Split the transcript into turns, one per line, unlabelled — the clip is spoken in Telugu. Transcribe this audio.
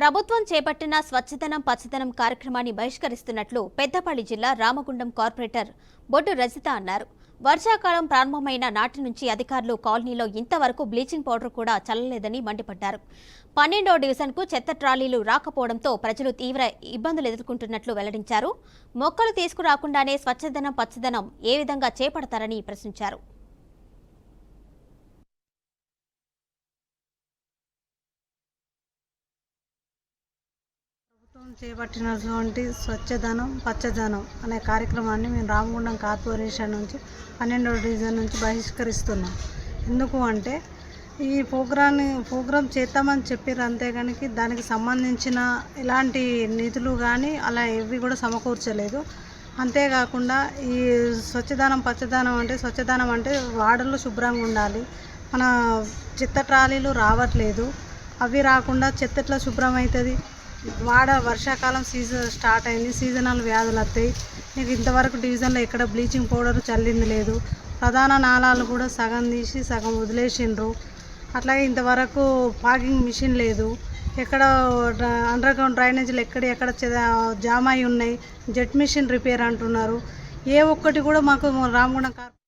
ప్రభుత్వం చేపట్టిన స్వచ్ఛదనం పచ్చదనం కార్యక్రమాన్ని బహిష్కరిస్తున్నట్లు పెద్దపల్లి జిల్లా రామగుండం కార్పొరేటర్ బొడ్డు రజిత అన్నారు. వర్షాకాలం ప్రారంభమైన నాటి నుంచి అధికారులు కాలనీలో ఇంతవరకు బ్లీచింగ్ పౌడర్ కూడా చల్లలేదని మండిపడ్డారు. పన్నెండో డివిజన్కు చెత్త ట్రాలీలు రాకపోవడంతో ప్రజలు తీవ్ర ఇబ్బందులు ఎదుర్కొంటున్నట్లు వెల్లడించారు. మొక్కలు తీసుకురాకుండానే స్వచ్ఛదనం పచ్చదనం ఏ విధంగా చేపడతారని ప్రశ్నించారు.
ప్రభుత్వం చేపట్టినటువంటి స్వచ్ఛధనం పచ్చదనం అనే కార్యక్రమాన్ని మేము రామగుండం కార్పొరేషన్ నుంచి పన్నెండవ డివిజన్ నుంచి బహిష్కరిస్తున్నాం. ఎందుకు అంటే ఈ ప్రోగ్రాన్ని ప్రోగ్రాం చేద్దామని చెప్పారు కానీ దానికి సంబంధించిన ఎలాంటి నిధులు కానీ అలా ఏవి కూడా సమకూర్చలేదు. అంతేకాకుండా ఈ స్వచ్ఛదనం పచ్చదనం అంటే స్వచ్ఛదనం అంటే వాడలు శుభ్రంగా ఉండాలి. మన చెత్త ట్రాలీలు రావట్లేదు. అవి రాకుండా చెత్త ఎట్లా శుభ్రం అవుతుంది వాడ వర్షాకాలం సీజన్ స్టార్ట్ అయింది. సీజనల్ వ్యాధులు వస్తాయి నీకు ఇంతవరకు డివిజన్లో ఎక్కడ బ్లీచింగ్ పౌడర్ చల్లింది లేదు. ప్రధాన నాళాలు కూడా సగం తీసి సగం వదిలేసిండ్రు. అట్లాగే ఇంతవరకు పాకింగ్ మిషన్ లేదు. ఎక్కడ అండర్ గ్రౌండ్ డ్రైనేజీలు ఎక్కడ ఎక్కడ చెద- జామ్ అయి ఉన్నాయి. జెట్ మిషన్ రిపేర్ అంటున్నారు. ఏ ఒక్కటి కూడా మాకు రామగుండం కార్